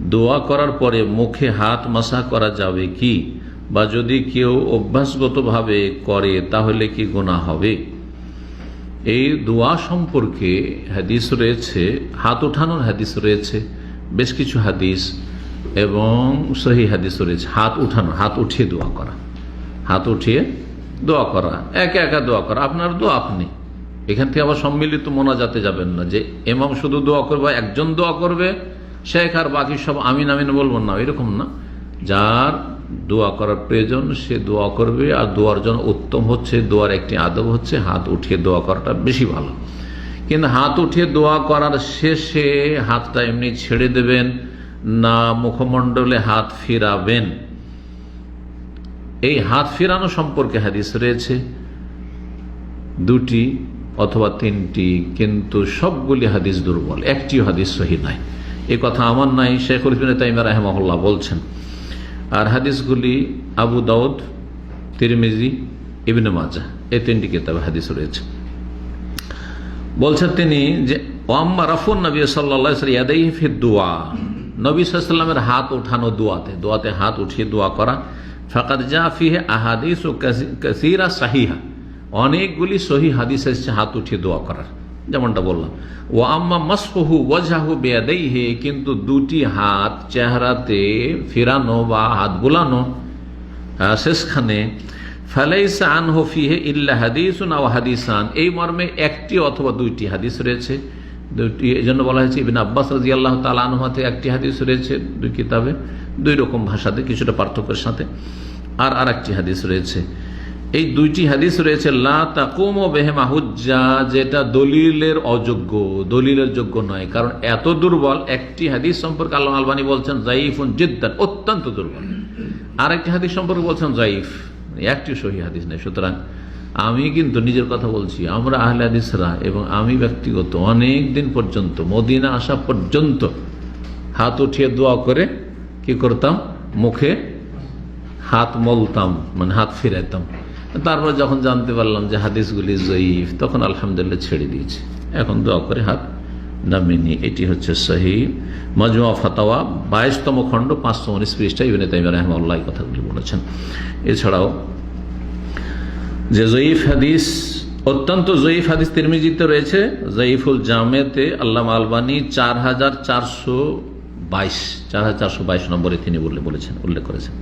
দোয়া করার পরে মুখে হাত মাসা করা যাবে কি? বা যদি কেউ অভ্যাসগতভাবে করে, তাহলে কি গোনা হবে? এই দোয়া সম্পর্কে হাদিস রয়েছে, হাত ওঠানোর হাদিস রয়েছে, বেশ কিছু হাদিস এবং সহি হাদিস রয়েছে। হাত উঠানো, হাত উঠিয়ে দোয়া করা। হাত উঠিয়ে দোয়া করা, একা একা দোয়া করা, আপনার দোয়া আপনি। এখান থেকে আবার সম্মিলিত মোনাজাতে যাবেন না যে, এমাম শুধু দোয়া করবে একজন দোয়া করবে শেখ আর বাকি সব আমিন আমিন বলব না, এরকম না। যার দোয়া করার প্রয়োজন, সে দোয়া করবে, আর দোয়ার জন্য উত্তম হচ্ছে, দোয়ার একটি আদব হচ্ছে হাত উঠিয়ে দোয়া করাটা বেশি ভালো। কিন্তু হাত উঠিয়ে দোয়া করার শেষে হাতটা এমনি ছেড়ে দেবেন, না মুখমণ্ডলে হাত ফিরাবেন। এই হাত ফিরানো সম্পর্কে হাদিস রয়েছে। দুটি অথবা তিনটি, কিন্তু সবগুলি হাদিস দুর্বল, একটিও হাদিস সহি নাই। এ কথা আমার নাই শেখুল ইবিন তাইমা রাহমহল্লা বলছেন। আর হাদিসগুলি আবু দাউদ, তিরমিজি, ইবিন মাজা এই তিনটি কিতাবে, হাদিস রয়েছে। বলছেন তিনি যে ওয়াম্মা রাফুন নবী সাল্লা ইয়াদাই ফি দোয়া। নবী সাল্লামের হাত উঠানো দোয়াতে দোয়াতে হাত উঠিয়ে দোয়া করা। ফাকাদ জা ফিহে আহাদিস ও কাসিরা সাহিহা। অনেকগুলি সহি হাদিস এসছে হাত উঠিয়ে দোয়া করার। যেমনটা বললাম। ও আম্মা মাসহু ওয়াজাহু বেয়াদাই হে কিন্তু দুটি হাত চেহারাতে ফেরানো বা হাত বোলানো শেষখানে, ফালাইসা আন হফিহে ইল্লা হাদিসুন আও হাদিসান। এই মর্মে একটি অথবা দুইটি হাদিস রয়েছে। দুইটি এই জন্য বলা হয়েছে, ইবিন আব্বাস রাজি আল্লাহ তালানহাতে একটি হাদিস রয়েছে, দুই কিতাবে, দুই রকম ভাষাতে, কিছুটা পার্থক্যের সাথে। আর আর একটি হাদিস রয়েছে। এই দুইটি হাদিস রয়েছে, লা যেটা দলিলের অযোগ্য, দলিলের যোগ্য নয়। কারণ এত দুর্বল, একটি হাদিস সম্পর্কে আল্লাহ আলবানি বলছেন জাইফুন জিদ্দান, অত্যন্ত দুর্বল। আর একটি হাদিস সম্পর্কে বলছেন জাইফ একটি সহি হাদিস নেই। সুতরাং আমি কিন্তু নিজের কথা বলছি, আমরা আহলে হাদিসরা এবং আমি ব্যক্তিগত অনেক দিন পর্যন্ত, মদিনা আসা পর্যন্ত হাত উঠিয়ে দোয়া করে কি করতাম? মুখে হাত মলতাম মানে হাত ফিরাইতাম। তারপর যখন জানতে পারলাম যে হাদিসগুলি জয়ীফ, তখন আলহামদুলিল্লাহ ছেড়ে দিয়েছে। এখন দোয়া করে হাত নামিনি, এটি হচ্ছে সহি। মজমা ফাতাওয়া, বাইশতম খণ্ড, পাঁচশো উনিশ পৃষ্ঠা ইবেন তাইম রহমাল্লাহ কথাগুলি বলেছেন। এছাড়াও যে জয়ীফ হাদিস, অত্যন্ত জয়ীফ হাদিস তিরমিজিতে রয়েছে, জয়ীফুল জামেতে আল্লাহ আলবানী চার হাজার চারশো বাইশ চার হাজার চারশো বাইশ নম্বরে তিনি বলে বলেছেন, উল্লেখ করেছেন।